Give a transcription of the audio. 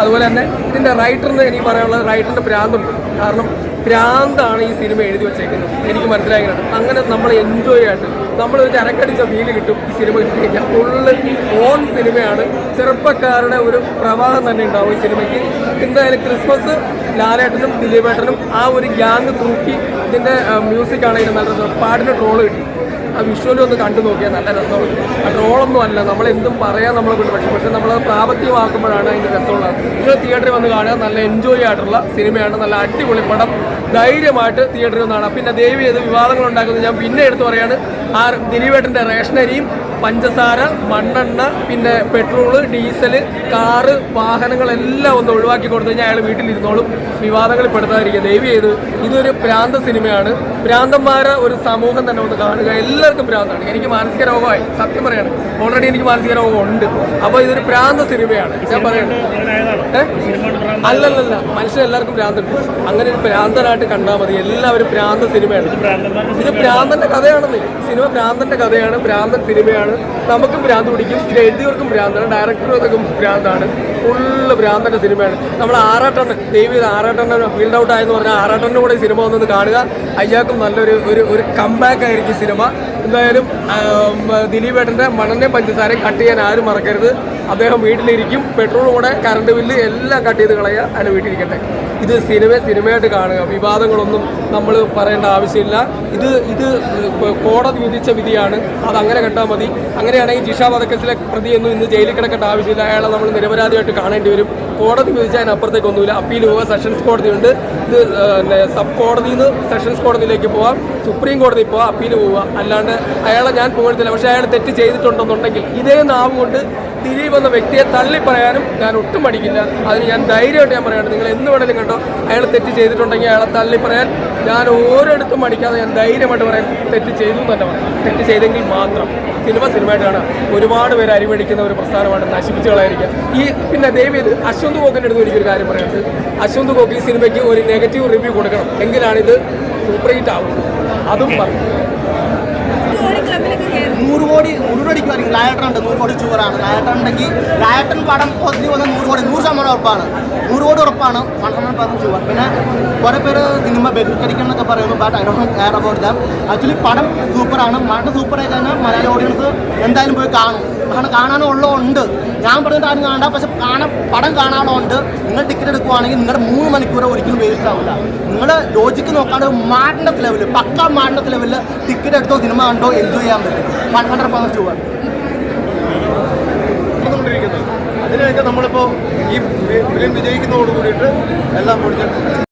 അതുപോലെ തന്നെ ഇതിന്റെ റൈറ്ററിന് എനിക്ക് പറയാനുള്ളത് റൈറ്ററിന്റെ പ്രാന്തുണ്ട്. കാരണം പ്രാന്താണ് ഈ സിനിമ എഴുതി വെച്ചേക്കുന്നത്. എനിക്ക് മനസ്സിലാക്കുന്നത് അങ്ങനെ നമ്മൾ എൻജോയ് ആയിട്ട് നമ്മളൊരു ചരക്കടിച്ച ഫീൽ കിട്ടും ഈ സിനിമ കിട്ടി കഴിഞ്ഞാൽ ഫുള്ള് ഓൺ സിനിമയാണ് ചെറുപ്പക്കാരുടെ ഒരു പ്രവാഹം തന്നെ ഉണ്ടാവും ഈ സിനിമയ്ക്ക് എന്തായാലും ക്രിസ്മസ് ലാലേട്ടനും ദിലീപേട്ടനും ആ ഒരു ഗ്യാങ് തൂക്കി ഇതിന്റെ മ്യൂസിക് ആണെങ്കിലും നല്ല പാട്ടിന് ട്രോൾ കിട്ടി. ആ വിഷ്വലും ഒന്ന് കണ്ടു നോക്കിയാൽ നല്ല രസമാണ്. ആ ട്രോളൊന്നും അല്ല. നമ്മൾ എന്തും പറയാൻ നമ്മളെ കൊണ്ട് പക്ഷേ പക്ഷെ നമ്മൾ പ്രാവർത്തികമാക്കുമ്പോഴാണ് അതിന്റെ രസമുള്ളത്. നിങ്ങൾ തിയേറ്ററിൽ വന്ന് കാണുക. നല്ല എൻജോയ് ആയിട്ടുള്ള സിനിമയാണ് നല്ല അടിപൊളി പടം. ധൈര്യമായിട്ട് തിയേറ്ററിൽ നിന്നാണ്. പിന്നെ ദേവി ചെയ്ത് വിവാദങ്ങൾ ഉണ്ടാക്കുന്നത്. ഞാൻ പിന്നെ എടുത്തു പറയാണ് ആ ദിലീപേട്ടന്റെ റേഷനരിയും പഞ്ചസാര മണ്ണെണ്ണ പിന്നെ പെട്രോൾ ഡീസൽ കാറ് വാഹനങ്ങളെല്ലാം ഒന്ന് ഒഴിവാക്കി കൊടുത്തു കഴിഞ്ഞാൽ അയാൾ വീട്ടിലിരുന്നോളും. വിവാദങ്ങളിൽ പെടുത്താതിരിക്കുക. ദയവ് ചെയ്ത് ഇതൊരു പ്രാന്ത സിനിമയാണ്. പ്രാന്തന്മാരെ ഒരു സമൂഹം തന്നെ ഒന്ന് കാണുക. എല്ലാവർക്കും പ്രാന്താണ്. എനിക്ക് മാനസിക രോഗമായി. സത്യം പറയാണ്. ഓൾറെഡി എനിക്ക് മാനസിക രോഗം ഉണ്ട് അപ്പോൾ ഇതൊരു പ്രാന്ത സിനിമയാണ്. ഞാൻ പറയണത് ഏ? അല്ലല്ലല്ല മനുഷ്യൻ എല്ലാവർക്കും ഭ്രാന്തുണ്ട് അങ്ങനെ ഒരു ഭ്രാന്തനായിട്ട് കണ്ടാൽ മതി. എല്ലാവരും ഭ്രാന്ത സിനിമയാണ്. ഇത് ഭ്രാന്തന്റെ കഥയാണെന്ന് സിനിമ ഭ്രാന്തന്റെ കഥയാണ് ഭ്രാന്തൻ സിനിമയാണ്. നമുക്കും ഭ്രാന്ത് പിടിക്കും. ഇത് എഴുതിയവർക്കും ഭ്രാന്താണ്. ഡയറക്ടർക്കും ഭ്രാന്താണ്. ഫുള്ള് ഭ്രാന്തന്റെ സിനിമയാണ്. നമ്മൾ ആറാട്ടണ്ണൻ ദൈവം ആറാട്ടണ്ണ ഫീൽഡ് ഔട്ട് ആയെന്ന് പറഞ്ഞാൽ ആറാട്ടണ്ണൻ കൂടെ സിനിമ വന്നത് കാണുക. അയ്യാക്കും നല്ലൊരു ഒരു ഒരു കംബാക്ക് ആയിരിക്കും സിനിമ. എന്തായാലും ദിലീപ് ദിലീപേട്ടന്റെ മണനെ പഞ്ചസാരയും കട്ട് ചെയ്യാൻ ആരും മറക്കരുത്. അദ്ദേഹം വീട്ടിലിരിക്കും. പെട്രോൾ കൂടെ കറണ്ട് ബില്ല് എല്ലാം കട്ട് ചെയ്ത് കളയുക അതിന് വീട്ടിലിരിക്കട്ടെ. ഇത് സിനിമ സിനിമയായിട്ട് കാണുക. വിവാദങ്ങളൊന്നും നമ്മൾ പറയേണ്ട ആവശ്യമില്ല. ഇത് ഇത് കോടതി വിധിച്ച വിധിയാണ്. അത് അങ്ങനെ കണ്ടാൽ മതി. അങ്ങനെയാണെങ്കിൽ ജിഷ വധക്കേസിലെ പ്രതിയൊന്നും ഇന്ന് ജയിലിൽ കിടക്കേണ്ട ആവശ്യമില്ല. അയാളെ നമ്മൾ നിരപരാധിയായിട്ട് കാണേണ്ടി വരും. കോടതി വിധിച്ച അതിനപ്പുറത്തേക്കൊന്നുമില്ല അപ്പീൽ പോവുക സെഷൻസ് കോടതിയുണ്ട്. ഇത് സബ് കോടതിയിൽ നിന്ന് സെഷൻസ് കോടതിയിലേക്ക് പോവാം. സുപ്രീം കോടതി പോവാം അപ്പീൽ പോവുക അല്ലാണ്ട് അയാളെ ഞാൻ പുകഴ്ത്തില്ല. പക്ഷേ അയാൾ തെറ്റ് ചെയ്തിട്ടുണ്ടെന്നുണ്ടെങ്കിൽ ഇതേ നാവ് കൊണ്ട് ദിലീപ് എന്ന വ്യക്തിയെ തള്ളി പറയാനും ഞാൻ ഒട്ടും മടിക്കില്ല. അതിന് ഞാൻ ധൈര്യമായിട്ട് ഞാൻ പറയുകയാണ്. നിങ്ങൾ എന്ന് വേണമെങ്കിലും കണ്ടോ അയാൾ തെറ്റ് ചെയ്തിട്ടുണ്ടെങ്കിൽ അയാളെ തള്ളി പറയാൻ ഞാൻ ഓരോരുത്തും മടിക്കാതെ ഞാൻ ധൈര്യമായിട്ട് പറയാൻ തെറ്റ് ചെയ്തു എന്ന് തന്നെ പറയാം. തെറ്റ് ചെയ്തെങ്കിൽ മാത്രം. സിനിമ സിനിമയായിട്ടാണ് ഒരുപാട് പേര് അരിമടിക്കുന്ന ഒരു പ്രസ്ഥാനമാണ് നശിപ്പിച്ചു കളയായിരിക്കുക ഈ പിന്നെ ദേവി ഇത് അശ്വന്ത് ഗോക്കിന്റെ അടുത്ത് എനിക്കൊരു കാര്യം പറയാനുണ്ട്. അശ്വന്ത് കോക്ക് ഈ സിനിമയ്ക്ക് ഒരു നെഗറ്റീവ് റിവ്യൂ കൊടുക്കണം. എങ്കിലാണ് ഇത് സൂപ്പർ ഹിറ്റ് ആവും അതും പറഞ്ഞു കോടി ക്ലബിലൊക്കെ കയറി നൂറ് കോടി ഉരുടടിക്കുമായിരിക്കും ലായട്ടനുണ്ട് നൂറ് കോടി ചൂറാണ് ലായട്ടൻ ഉണ്ടെങ്കിൽ ലായട്ടൻ പടം ഒത്തിരി വന്ന നൂറ് കോടി നൂറ് ശതമാനം ഉറപ്പാണ്. നൂറ് കോടി ഉറപ്പാണ്. വൺ ഹൺഡ്രഡ് പെർസെന്റ് ചൂർ പിന്നെ കുറേ പേര് സിനിമ ബഹിഷ്കരിക്കണം എന്നൊക്കെ പറയുന്നു but I don't care about them actually പടം സൂപ്പറാണ്. മഴ ആയി കഴിഞ്ഞാൽ മലയാളി ഓഡിയൻസ് എന്തായാലും പോയി കാണും. കാരണം കാണാനുള്ളതുണ്ട് ഞാൻ പറഞ്ഞിട്ട് ആരും കാണണ്ട പക്ഷെ കാണാൻ പടം കാണാനുണ്ട് നിങ്ങൾ ടിക്കറ്റ് എടുക്കുവാണെങ്കിൽ നിങ്ങളുടെ മൂന്ന് മണിക്കൂർ ഒരിക്കലും വേസ്റ്റ് ആവില്ല. നിങ്ങൾ ലോജിക്ക് നോക്കാണ്ട് മാഡ്നസ് ലെവലിൽ പക്ക മാഡ്നസ് ലെവലിൽ ടിക്കറ്റ് എടുത്തോ സിനിമ കണ്ടോ എൻജോയ് ചെയ്യാൻ പറ്റും. വൺ ഹൺഡ്രഡ് പെർസെന്റ് ഫിലിം വിജയിക്കുന്നതോട് കൂടിയിട്ട് എല്ലാം പൊടിച്ചിട്ട്